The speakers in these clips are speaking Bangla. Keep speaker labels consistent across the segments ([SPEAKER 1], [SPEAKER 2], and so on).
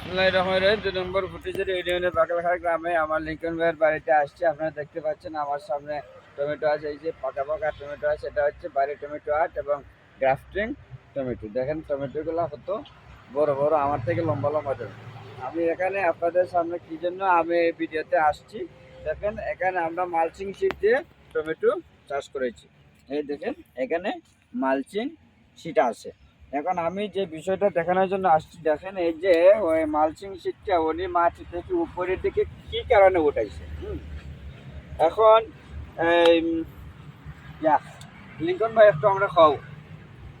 [SPEAKER 1] বিসমুল্লাহ রহমান রহিম। দুই নম্বর ফুটেজের ইউনিয়নের বাকলাখার গ্রামে আমার লিঙ্কন ভাইয়ের বাড়িতে আসছে। আপনারা দেখতে পাচ্ছেন আমার সামনে টমেটো আছে, এই যে পাকা পাকা টমেটো আছে। এটা হচ্ছে বাড়ি টমেটো আট এবং গ্রাফটিং টমেটো। দেখেন টমেটোগুলো কত বড় বড়, আমার থেকে লম্বা লম্বা টমেটো। আমি এখানে আপনাদের সামনে কি জন্য আমি এই ভিডিওতে আসছি, দেখেন এখানে আমরা মালচিং শিট দিয়ে টমেটো চাষ করেছি। এই দেখেন, এখানে মালচিং শিট আছে। এখন আমি যে বিষয়টা দেখানোর জন্য আসছি দেখেন এই যে ওই মালচিং শিটটা উনি মাটি থেকে উপরের দিকে কি কারণে উঠাইছে এখন লিঙ্কন ভাই একটু আমরা খাও।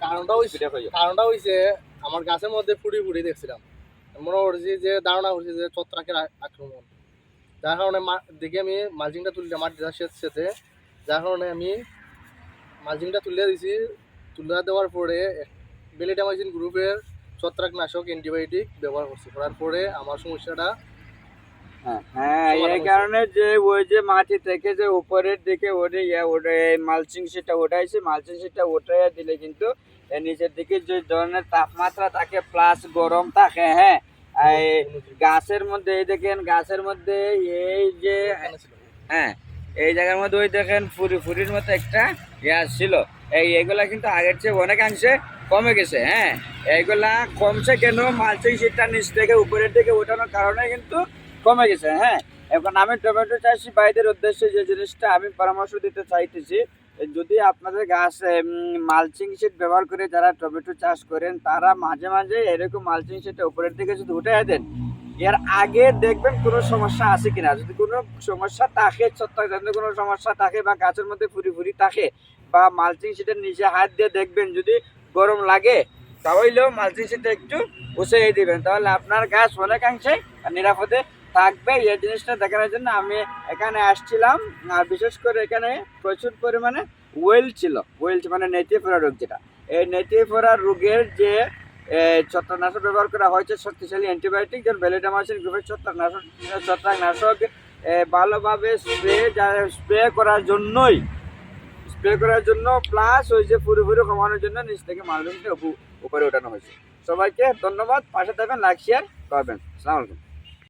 [SPEAKER 2] কারণটা
[SPEAKER 1] সেটা
[SPEAKER 2] কারণটা হয়েছে আমার গাছের মধ্যে ফুড়ি ফুড়ি দেখছিলাম। মনে করছি যে ধারণা করছি যে ছত্রাকের আক্রমণ। যার কারণে দেখে আমি মালচিংটা তুললে মাটিটা সেচ সেচে যার কারণে আমি মালচিংটা তুলে দিছি। তুলে দেওয়ার পরে বেলিটামাইজিন গ্রুপের ছত্রাকনাশক অ্যান্টিবায়োটিক ব্যবহার করছি করার পরে আমার সমস্যাটা
[SPEAKER 1] হ্যাঁ, হ্যাঁ এই কারণে যে ওই যে মাটি থেকে যে উপরের দিকে ওঠে ইয়া ওঠে মালচিং শিটটা ওঠাইছে মালচিং শিটটা উঠাইয়া দিলে কিন্তু নিচের দিকে যে ধরনের তাপমাত্রা থাকে প্লাস গরম থাকে হ্যাঁ এই গাছের মধ্যে এই দেখেন গাছের মধ্যে এই যে হ্যাঁ এই জায়গার মধ্যে ওই দেখেন ফুরি ফুরির মতো একটা ইয়া ছিল। এই এগুলা কিন্তু আগের চেয়ে অনেকাংশে কমে গেছে হ্যাঁ? এইগুলা কমছে কেন? মালচিং শিটটা নিচ থেকে উপরের দিকে ওঠানোর কারণে কিন্তু কমে গেছে হ্যাঁ? এখন আমি টমেটো চাষি, ভাইদের উদ্দেশ্যে যে জিনিসটা আমি পরামর্শ দিতে চাইতেছি, যদি আপনাদের গাছ মালচিং শিট ব্যবহার করে যারা টমেটো চাষ করেন, তারা মাঝে মাঝে এরকম মালচিং শিটটা উপরের দিকে যদি উঠে দেন এর আগে দেখবেন কোনো সমস্যা আছে কিনা। যদি কোনো সমস্যা থাকে ছত্রাকজনিত কোনো সমস্যা থাকে বা গাছের মধ্যে ফুরি ফুরি থাকে বা মালচিং শিটের নিচে হাত দিয়ে দেখবেন, যদি গরম লাগে, তাহলেও মালচিং শিটটা একটু উঠিয়ে দিবেন। তাহলে আপনার গাছ অনেকাংশে নিরাপদে থাকবে। এই জিনিসটা দেখানোর জন্য আমি এখানে আসছিলাম। আর বিশেষ করে এখানে প্রচুর পরিমাণে ওয়েল ছিল। ওয়েল মানে নেতিয়ে ফেরা রোগ যেটা। এই নেতিয়ে ফেরা রোগের যে ছত্রাকনাশক ব্যবহার করা হয়েছে। শক্তিশালী অ্যান্টিবায়োটিক যেমন ভ্যালিডামাসিন, গ্রুপের ছত্রাকনাশক ছত্রাকনাশক ভালোভাবে স্প্রে স্প্রে করার জন্যই, স্প্রে করার জন্য প্লাস ওই যে পুরো পুরো কমানোর জন্য নিচ থেকে মানুষকে উপরে ওঠানো হয়েছে। সবাইকে ধন্যবাদ। পাশে থাকবেন লাইক শেয়ার করবেন। সালামালাইকুম